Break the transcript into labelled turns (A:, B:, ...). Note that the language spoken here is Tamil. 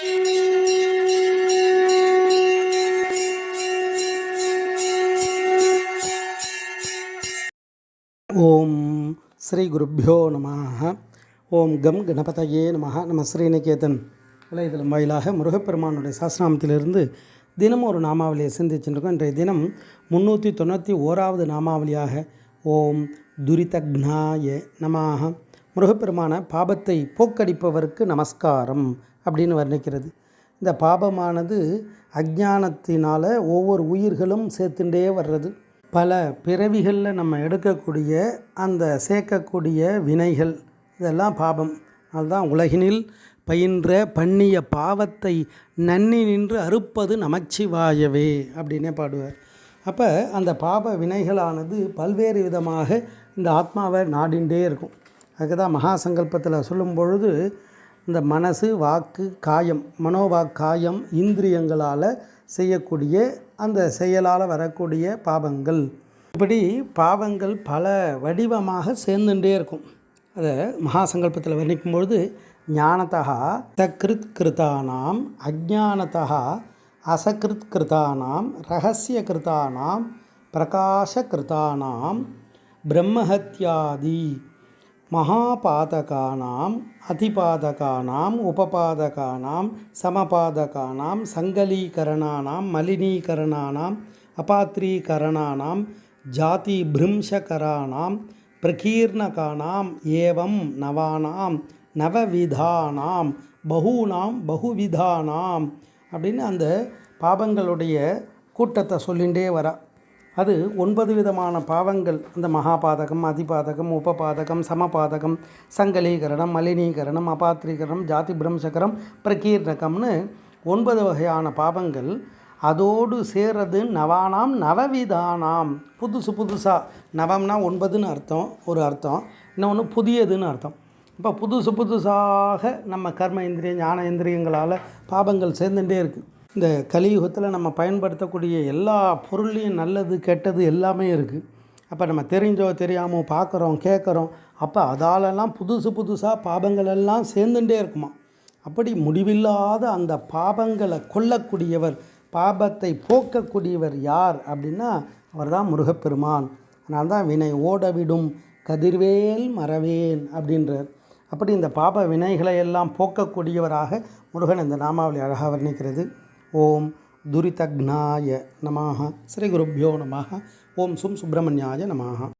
A: ஓம் ஸ்ரீ குருப்பியோ நம ஓம் கம் கணபதையே நம நம்ம ஸ்ரீநிகேதன் இளையதளம் வாயிலாக முருகப்பெருமானுடைய சாஸ்திராமத்திலிருந்து தினம் ஒரு நாமாவளியை சிந்திச்சுருக்கோம். இன்றைய தினம் முந்நூற்றி தொண்ணூற்றி ஓராவது நாமாவளியாக ஓம் துரிதக்னாய நமாக முருகப்பெருமான பாபத்தை போக்கடிப்பவருக்கு நமஸ்காரம். அப்படின்னு வர்ணிக்கிறது. இந்த பாபமானது அஜானத்தினால் ஒவ்வொரு உயிர்களும் சேர்த்துட்டே வர்றது. பல பிறவிகளில் நம்ம எடுக்கக்கூடிய அந்த சேர்க்கக்கூடிய வினைகள் இதெல்லாம் பாபம். அதுதான் உலகினில் பயின்ற பண்ணிய பாவத்தை நன்னி நின்று அறுப்பது நமச்சிவாயவே அப்படின்னே பாடுவார். அப்போ அந்த பாப வினைகளானது பல்வேறு விதமாக இந்த ஆத்மாவை நாடிண்டே இருக்கும். அதுக்கு தான் மகா சங்கல்பத்தில் சொல்லும் பொழுது இந்த மனசு வாக்கு காயம் மனோவாக் காயம் இந்திரியங்களால் செய்யக்கூடிய அந்த செயலால் வரக்கூடிய பாவங்கள் இப்படி பாவங்கள் பல வடிவமாக சேர்ந்துட்டே இருக்கும். அதை மகாசங்கல்பத்தில் வர்ணிக்கும் பொழுது ஞானத்தா தக்ருத் கிருதானாம் அஜானத்தா அசகிருத் கிருதானாம் ரகசிய கிருதானாம் பிரகாச கிருதானாம் பிரம்மஹத்யாதி மகாபாதகானாம் அதிபாதகானாம் உபபாதகானாம் சமபாதகானாம் சங்கலீகரணானாம் மலினீகரணானாம் அபாத்ரீகரணானாம் ஜாதி பிரும்சகராணாம் பிரகீர்ணகானாம் ஏவம் நவானாம் நவவிதானாம் பகூனாம் பகுவிதானாம் அப்படின்னு அந்த பாபங்களுடைய கூட்டத்தை சொல்லிகிட்டே வரா. அது ஒன்பது விதமான பாவங்கள். இந்த மகாபாதகம் அதிபாதகம் உபபாதகம் சமபாதகம் சங்கலீகரணம் மலினீகரணம் அபாத்திரீகரணம் ஜாதி பிரம்சகரம் பிரகீர்ணகம்னு ஒன்பது வகையான பாவங்கள். அதோடு சேர்றது நவானாம் நவவிதானாம். புதுசு புதுசாக நவம்னா ஒன்பதுன்னு அர்த்தம் ஒரு அர்த்தம். இன்னொன்று புதியதுன்னு அர்த்தம். இப்போ புதுசு புதுசாக நம்ம கர்ம இந்திரிய ஞான இந்திரியங்களால் பாபங்கள் சேர்ந்துகிட்டே இருக்குது இந்த கலியுகத்தில் நம்ம பயன்படுத்தக்கூடிய எல்லா பொருள்லையும் நல்லது கெட்டது எல்லாமே இருக்குது அப்போ நம்ம தெரிஞ்சோ தெரியாமோ பார்க்குறோம் கேட்குறோம் அப்போ அதாலெல்லாம் புதுசு புதுசாக பாபங்கள் எல்லாம் சேர்ந்துட்டே இருக்குமா? அப்படி முடிவில்லாத அந்த பாபங்களை கொல்லக்கூடியவர் பாபத்தை போக்கக்கூடியவர் யார் அப்படின்னா அவர் தான் முருகப்பெருமான். அதனால தான் வினை ஓடவிடும் கதிர்வேல் மறவேன் அப்படின்றார். அப்படி இந்த பாப வினைகளை எல்லாம் போக்கக்கூடியவராக முருகன் இந்த நாமாவளி அழகாக வர்ணிக்கிறது. ஓம் துரிதக்னாய நமாக ஸ்ரீ குருப்பியோ நமாக ஓம் சும் சுப்பிரமணியாய நமாக